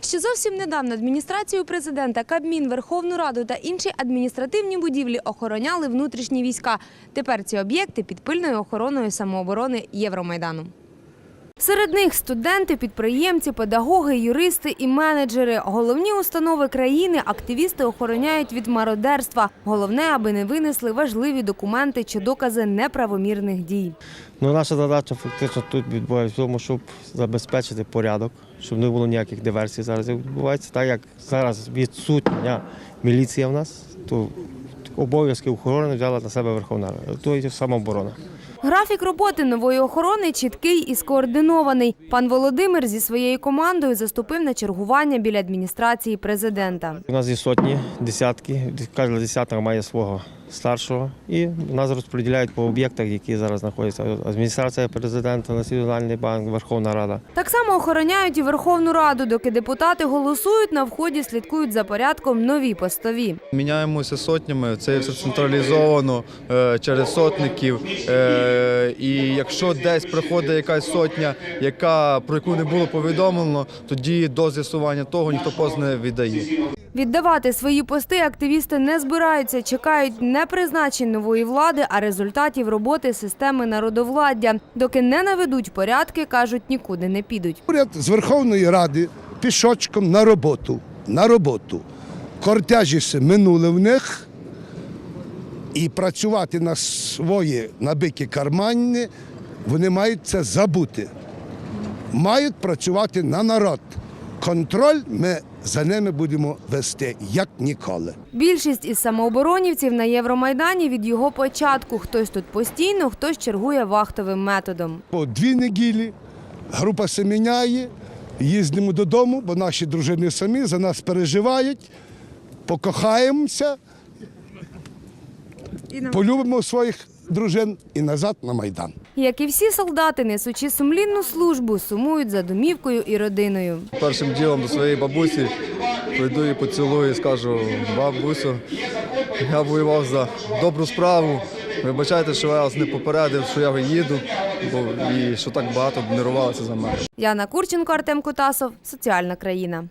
Ще зовсім недавно адміністрацію президента, Кабмін, Верховну Раду та інші адміністративні будівлі охороняли внутрішні війська. Тепер ці об'єкти під пильною охороною самооборони Євромайдану. Серед них студенти, підприємці, педагоги, юристи і менеджери. Головні установи країни активісти охороняють від мародерства. Головне, аби не винесли важливі документи чи докази неправомірних дій. Ну, наша задача фактично тут відбувається в тому, щоб забезпечити порядок, щоб не було ніяких диверсій зараз відбувається. Так як зараз відсутня міліція в нас, то обов'язки охорони взяла на себе Верховна Рада. То є самооборона. Графік роботи нової охорони чіткий і скоординований. Пан Володимир зі своєю командою заступив на чергування біля адміністрації президента. У нас є сотні, десятки, кожна десятка має свого старшого. І нас розподіляють по об'єктах, які зараз знаходяться. Адміністрація президента, Національний банк, Верховна Рада. Так само охороняють і Верховну Раду, доки депутати голосують, на вході слідкують за порядком нові постові. Міняємося сотнями, це все централізовано е, через сотників. Е, і якщо десь приходить якась сотня, яка про яку не було повідомлено, тоді до з'ясування того ніхто поз не віддає. Віддавати свої пости активісти не збираються, чекають не призначень нової влади, а результатів роботи системи народовладдя. Доки не наведуть порядки, кажуть, нікуди не підуть. Уряд з Верховної Ради пішочком на роботу. На роботу. Кортежі все минули в них. І працювати на свої набиті кармани, вони мають це забути. Мають працювати на народ. Контроль ми за ними будемо вести як ніколи. Більшість із самооборонівців на Євромайдані від його початку. Хтось тут постійно, хтось чергує вахтовим методом. По дві неділі група се міняє, їздимо додому, бо наші дружини самі за нас переживають, покохаємося, полюбимо своїх дружин і назад на Майдан. Як і всі солдати, несучи сумлінну службу, сумують за домівкою і родиною. Першим ділом до своєї бабусі прийду і поцілую і скажу, бабусю, я воював за добру справу. Вибачайте, що я вас не попередив, що я їду, бо і що так багато нервувалося за мене. Яна Курченко, Артем Кутасов, Соціальна країна.